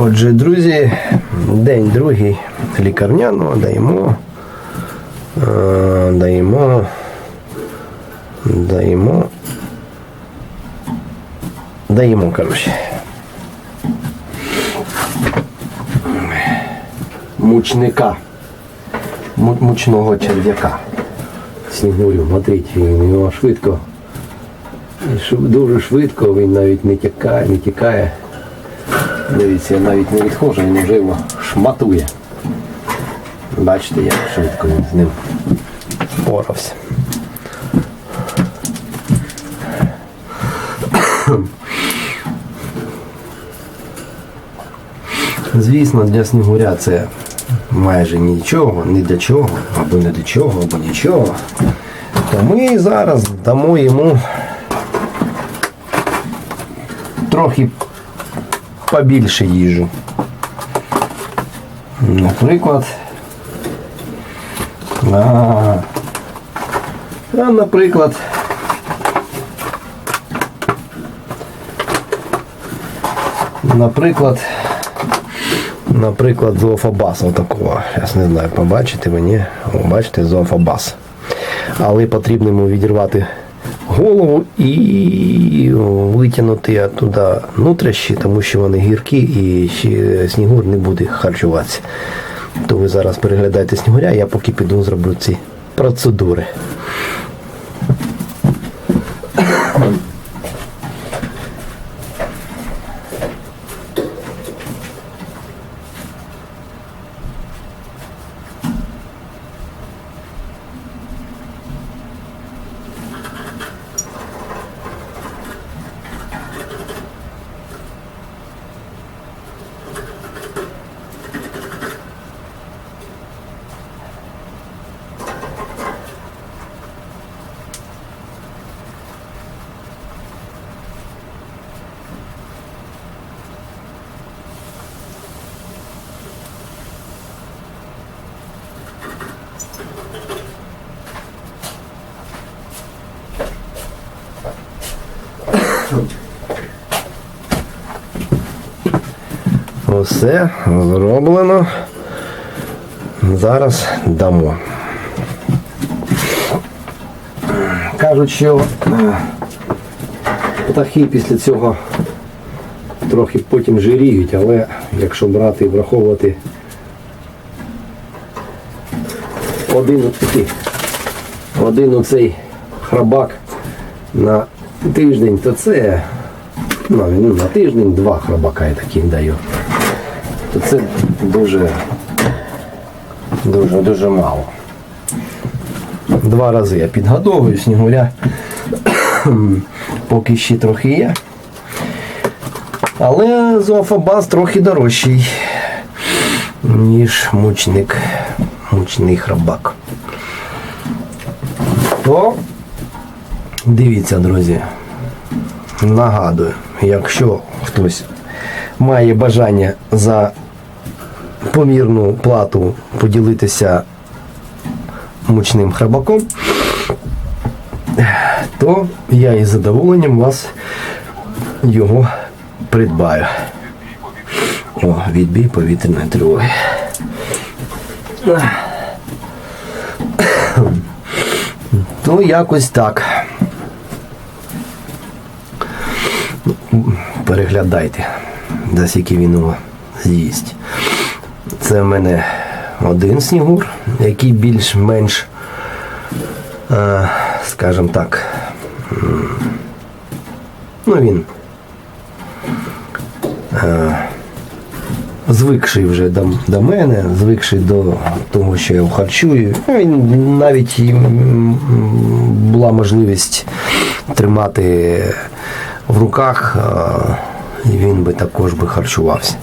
Отже, друзі, день другий лікарняного даємо. е, Даємо. Даємо. Даємо, коротше. Мучника. Мучного черв'яка. Снігурю, смотрите, він його швидко. Дуже швидко, він навіть не тікає, не тікає. Дивіться, я навіть не відходжу, він вже його шматує. Бачите, як швидко він з ним впорався. Звісно, для снігуря це майже нічого, ні для чого, або не до чого, або нічого. То ми зараз дамо йому трохи побільше їжу. Наприклад. А, а наприклад. Наприклад. Наприклад, зоофобас отакого. Зараз не знаю, побачите ви, ні? О, бачите, зоофобас. Але потрібно йому відірвати голову і витягнути туди внутрішні, тому що вони гіркі і снігур не буде харчуватися. То ви зараз переглядаєте снігуря, я поки піду зроблю ці процедури. Усе зроблено. Зараз дамо. Кажуть, що е, птахи після цього трохи потім жиріють, але якщо брати і враховувати один один оцей храбак на тиждень, то це ну, на тиждень два храбака я таких даю. То це дуже дуже дуже мало. Два рази я підгодовую снігуря, поки ще трохи є. Але зоофобаз трохи дорожчий, ніж мучник, мучний храбак. То дивіться, друзі, нагадую, якщо хтось має бажання за помірну плату поділитися мучним храбаком, то я із задоволенням вас його придбаю. О, відбій повітряної тривоги. То якось так. Переглядайте, за скільки він його з'їсть. Це в мене один снігур, який більш-менш, е, скажімо так, ну він е, звикший вже до, до мене, звикший до того, що я харчую. Ну, Він навіть була можливість тримати в руках, е, і він би також би харчувався.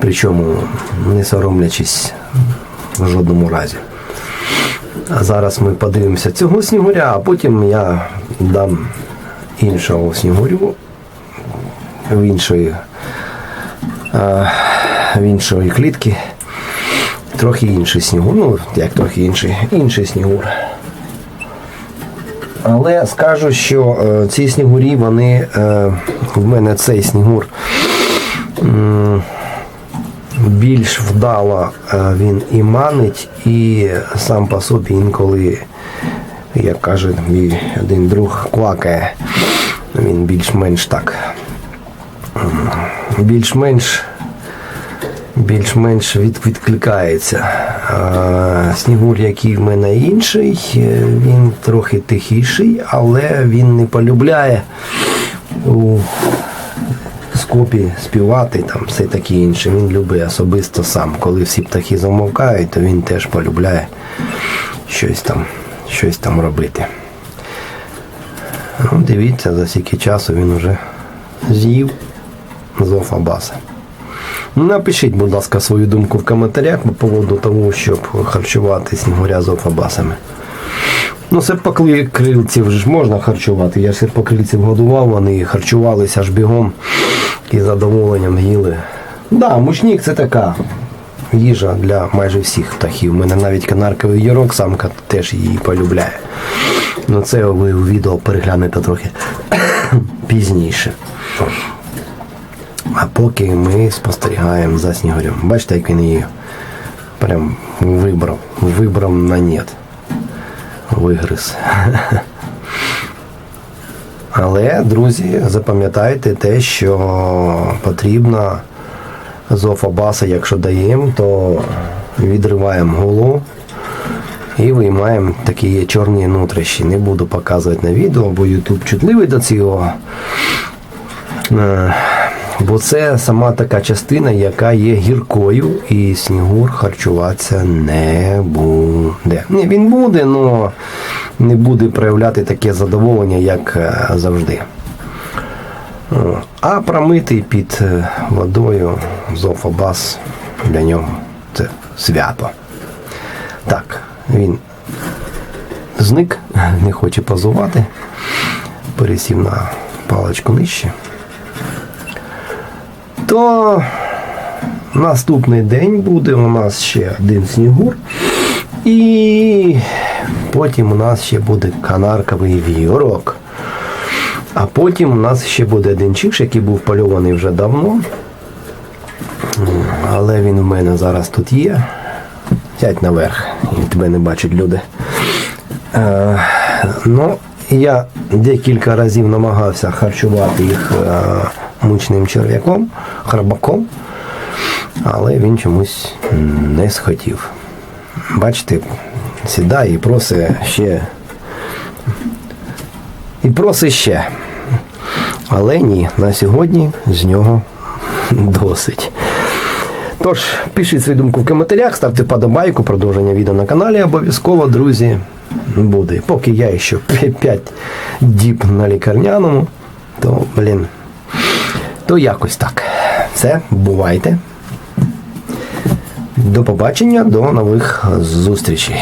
Причому не соромлячись в жодному разі. А зараз ми подивимося цього снігуря, а потім я дам іншого снігурю в іншої, е, в іншої клітки. Трохи інший снігур. Ну, як трохи інший, інший снігур. Але скажу, що е, ці снігурі, вони е, в мене цей снігур більш вдало е, він і манить, і сам по собі інколи, як каже мій один друг, квакає. Він більш-менш так. Більш-менш більш-менш від, відкликається. Снігур, який в мене інший, е, він трохи тихіший, але він не полюбляє у скопі співати, там все таке інше. Він любить особисто сам. Коли всі птахи замовкають, то він теж полюбляє щось там, щось там робити. Ну, дивіться, за скільки часу він вже з'їв зоофабаса. Ну, Напишіть, будь ласка, свою думку в коментарях по поводу того, щоб харчувати снігуря з офабасами. Ну, серпокрильців ж можна харчувати. Я ж серпокрильців годував, вони харчувалися аж бігом і задоволенням їли. Да, мучник це така їжа для майже всіх птахів. У мене навіть канарковий ярок, самка теж її полюбляє. Ну це ви у відео переглянете трохи пізніше. А поки ми спостерігаємо за снігурем. Бачите, як він її прям вибрав. Вибрав на нет. Вигриз. Але, друзі, запам'ятайте те, що потрібно з офабаса, якщо даємо, то відриваємо голову і виймаємо такі чорні нутрищі. Не буду показувати на відео, бо YouTube чутливий до цього. Бо це сама така частина, яка є гіркою, і снігур харчуватися не буде. Ні, він буде, але не буде проявляти таке задоволення, як е, завжди. А промитий під е, водою зофабас для нього це свято. Так, він зник, не хоче позувати, пересів на паличку нижче то наступний день буде у нас ще один снігур. І потім у нас ще буде канарковий віорок. А потім у нас ще буде один чикш, який був польований вже давно. Але він в мене зараз тут є. Сядь наверх, і тебе не бачать люди. Е, ну, я декілька разів намагався харчувати їх е, мучним черв'яком, храбаком, але він чомусь не схотів. Бачите, сідає і просить ще. І просить ще. Але ні, на сьогодні з нього досить. Тож, пишіть свою думку в коментарях, ставте подобайку, продовження відео на каналі обов'язково, друзі, буде. Поки я ще 5 діб на лікарняному, то, блін, то якось так. Все, бувайте. До побачення, до нових зустрічей.